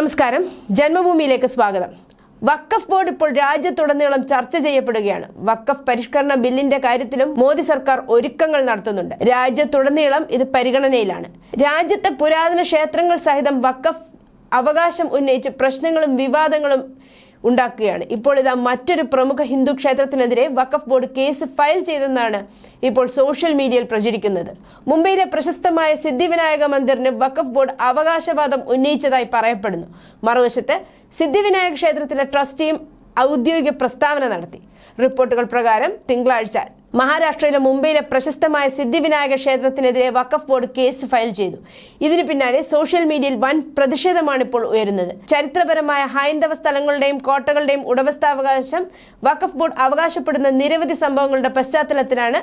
നമസ്കാരം. ജന്മഭൂമിയിലേക്ക് സ്വാഗതം. വഖഫ് ബോർഡ് ഇപ്പോൾ രാജ്യത്തുടനീളം ചർച്ച ചെയ്യപ്പെടുകയാണ്. വഖഫ് പരിഷ്കരണ ബില്ലിന്റെ കാര്യത്തിലും മോദി സർക്കാർ ഒരുക്കങ്ങൾ നടത്തുന്നുണ്ട്. രാജ്യത്തുടനീളം ഇത് പരിഗണനയിലാണ്. രാജ്യത്തെ പുരാതന ക്ഷേത്രങ്ങൾ സഹിതം വഖഫ് അവകാശം ഉന്നയിച്ച് പ്രശ്നങ്ങളും വിവാദങ്ങളും ഉണ്ടാക്കുകയാണ്. ഇപ്പോൾ ഇതാ മറ്റൊരു പ്രമുഖ ഹിന്ദു ക്ഷേത്രത്തിനെതിരെ വഖഫ് ബോർഡ് കേസ് ഫയൽ ചെയ്തെന്നാണ് ഇപ്പോൾ സോഷ്യൽ മീഡിയയിൽ പ്രചരിക്കുന്നത്. മുംബൈയിലെ പ്രശസ്തമായ സിദ്ധിവിനായക മന്ദിറിന് വഖഫ് ബോർഡ് അവകാശവാദം ഉന്നയിച്ചതായി പറയപ്പെടുന്നു. മറുവശത്ത് സിദ്ധിവിനായക ക്ഷേത്രത്തിലെ ട്രസ്റ്റിയും ഔദ്യോഗിക പ്രസ്താവന നടത്തി. റിപ്പോർട്ടുകൾ പ്രകാരം തിങ്കളാഴ്ച മഹാരാഷ്ട്രയിലെ മുംബൈയിലെ പ്രശസ്തമായ സിദ്ധിവിനായക ക്ഷേത്രത്തിനെതിരെ വഖഫ് ബോർഡ് കേസ് ഫയൽ ചെയ്തു. ഇതിനു പിന്നാലെ സോഷ്യൽ മീഡിയയിൽ വൻ പ്രതിഷേധമാണ് ഇപ്പോൾ ഉയരുന്നത്. ചരിത്രപരമായ ഹൈന്ദവ സ്ഥലങ്ങളുടെയും കോട്ടകളുടെയും ഉടമസ്ഥാവകാശം വഖഫ് ബോർഡ് അവകാശപ്പെടുന്ന നിരവധി സംഭവങ്ങളുടെ പശ്ചാത്തലത്തിലാണ്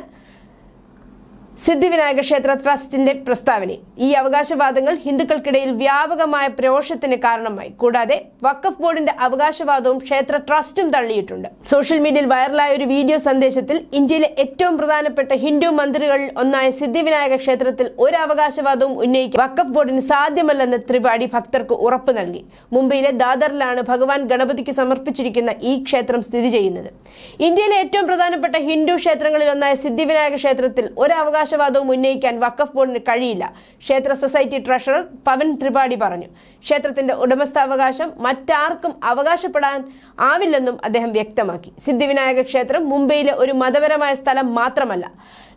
സിദ്ധിവിനായക ക്ഷേത്ര ട്രസ്റ്റിന്റെ പ്രസ്താവന ഈ അവകാശവാദങ്ങൾ ഹിന്ദുക്കൾക്കിടയിൽ വ്യാപകമായ പ്രോഷത്തിന് കാരണമായി. കൂടാതെ വഖഫ് ബോർഡിന്റെ അവകാശവാദവും ക്ഷേത്ര ട്രസ്റ്റും തള്ളിയിട്ടുണ്ട്. സോഷ്യൽ മീഡിയയിൽ വൈറലായ ഒരു വീഡിയോ സന്ദേശത്തിൽ ഇന്ത്യയിലെ ഏറ്റവും പ്രധാനപ്പെട്ട ഹിന്ദു മന്ദിരങ്ങളിൽ ഒന്നായ സിദ്ധിവിനായക ക്ഷേത്രത്തിൽ ഒരു അവകാശവാദവും ഉന്നയിക്കാൻ വഖഫ് ബോർഡിന് സാധ്യമല്ലെന്ന് ത്രിപാഠി ഭക്തർക്ക് ഉറപ്പ് നൽകി. മുംബൈയിലെ ദാദറിലാണ് ഭഗവാൻ ഗണപതിക്ക് സമർപ്പിച്ചിരിക്കുന്ന ഈ ക്ഷേത്രം സ്ഥിതി ചെയ്യുന്നത്. ഇന്ത്യയിലെ ഏറ്റവും പ്രധാനപ്പെട്ട ഹിന്ദു ക്ഷേത്രങ്ങളിൽ ഒന്നായ സിദ്ധിവിനായക ക്ഷേത്രത്തിൽ ഒരു അവകാശവാദവും ഉന്നയിക്കാൻ വഖഫ് ബോർഡിന് കഴിയില്ല. ക്ഷേത്ര സൊസൈറ്റി ട്രഷറർ പവൻ ത്രിപാഠി പറഞ്ഞു. ക്ഷേത്രത്തിന്റെ ഉടമസ്ഥാവകാശം മറ്റാർക്കും അവകാശപ്പെടാൻ ആവില്ലെന്നും അദ്ദേഹം വ്യക്തമാക്കി. സിദ്ധിവിനായക ക്ഷേത്രം മുംബൈയിലെ ഒരു മതപരമായ സ്ഥലം മാത്രമല്ല.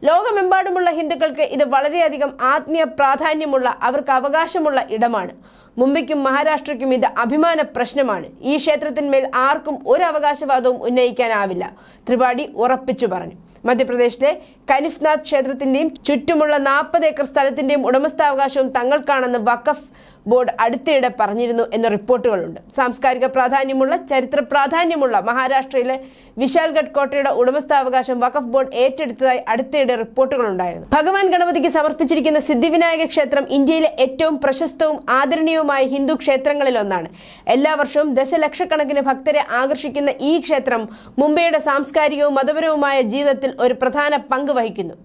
ലോകമെമ്പാടുമുള്ള ഹിന്ദുക്കൾക്ക് ഇത് വളരെയധികം ആത്മീയ പ്രാധാന്യമുള്ള അവർക്ക് അവകാശമുള്ള ഇടമാണ്. മുംബൈക്കും മഹാരാഷ്ട്രയ്ക്കും ഇത് അഭിമാന പ്രശ്നമാണ്. ഈ ക്ഷേത്രത്തിന്മേൽ ആർക്കും ഒരു അവകാശവാദവും ഉന്നയിക്കാനാവില്ല ത്രിപാഠി ഉറപ്പിച്ചു പറഞ്ഞു. മധ്യപ്രദേശിലെ കനിഫ്നാഥ് ക്ഷേത്രത്തിന്റെയും ചുറ്റുമുള്ള നാൽപ്പത് ഏക്കർ സ്ഥലത്തിന്റെയും ഉടമസ്ഥാവകാശവും തങ്ങൾക്കാണെന്ന് വഖഫ് ബോർഡ് അടുത്തിടെ പറഞ്ഞിരുന്നു എന്ന റിപ്പോർട്ടുകളുണ്ട്. സാംസ്കാരിക പ്രാധാന്യമുള്ള ചരിത്ര പ്രാധാന്യമുള്ള മഹാരാഷ്ട്രയിലെ വിശാൽഗഡ് കോട്ടയുടെ ഉടമസ്ഥാവകാശം വഖഫ് ബോർഡ് ഏറ്റെടുത്തതായി അടുത്തിടെ റിപ്പോർട്ടുകളുണ്ടായിരുന്നു. ഭഗവാൻ ഗണപതിക്ക് സമർപ്പിച്ചിരിക്കുന്ന സിദ്ധിവിനായക ക്ഷേത്രം ഇന്ത്യയിലെ ഏറ്റവും പ്രശസ്തവും ആദരണീയവുമായ ഹിന്ദു ക്ഷേത്രങ്ങളിൽ ഒന്നാണ്. എല്ലാ വർഷവും ദശലക്ഷക്കണക്കിന് ഭക്തരെ ആകർഷിക്കുന്ന ഈ ക്ഷേത്രം മുംബൈയുടെ സാംസ്കാരികവും മതപരവുമായ ജീവിതത്തിൽ ഒരു പ്രധാന പങ്ക് വഹിക്കുന്നു.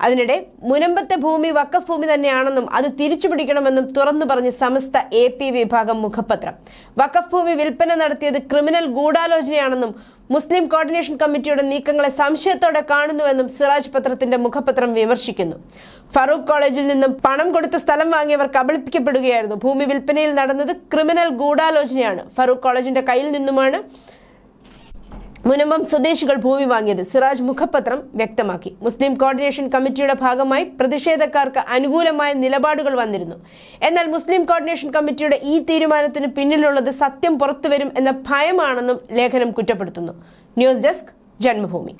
അതിനിടെ മുനമ്പത്തെ ഭൂമി വക്കഫ് ഭൂമി തന്നെയാണെന്നും അത് തിരിച്ചു പിടിക്കണമെന്നും തുറന്നു പറഞ്ഞ് സമസ്ത എ പി വിഭാഗം മുഖപത്രം. വക്കഫ് ഭൂമി വിൽപ്പന നടത്തിയത് ക്രിമിനൽ ഗൂഢാലോചനയാണെന്നും മുസ്ലിം കോർഡിനേഷൻ കമ്മിറ്റിയുടെ നീക്കങ്ങളെ സംശയത്തോടെ കാണുന്നുവെന്നും സിറാജ് പത്രത്തിന്റെ മുഖപത്രം വിമർശിക്കുന്നു. ഫറൂഖ് കോളേജിൽ നിന്നും പണം കൊടുത്ത സ്ഥലം വാങ്ങിയവർ കബളിപ്പിക്കപ്പെടുകയായിരുന്നു. ഭൂമി വിൽപ്പനയിൽ നടന്നത് ക്രിമിനൽ ഗൂഢാലോചനയാണ്. ഫറൂഖ് കോളേജിന്റെ കയ്യിൽ നിന്നുമാണ്. മുനമ്പം സ്വദേശികൾ ഭൂമി വാങ്ങിയത് സിറാജ് മുഖപത്രം വ്യക്തമാക്കി. മുസ്ലിം കോർഡിനേഷൻ കമ്മിറ്റിയുടെ ഭാഗമായി പ്രതിഷേധക്കാർക്ക് അനുകൂലമായ നിലപാടുകൾ വന്നിരുന്നു. എന്നാൽ മുസ്ലിം കോർഡിനേഷൻ കമ്മിറ്റിയുടെ ഈ തീരുമാനത്തിന് പിന്നിലുള്ളത് സത്യം പുറത്തുവരും എന്ന ഭയമാണെന്നും ലേഖനം കുറ്റപ്പെടുത്തുന്നു. News desk Janmabhumi.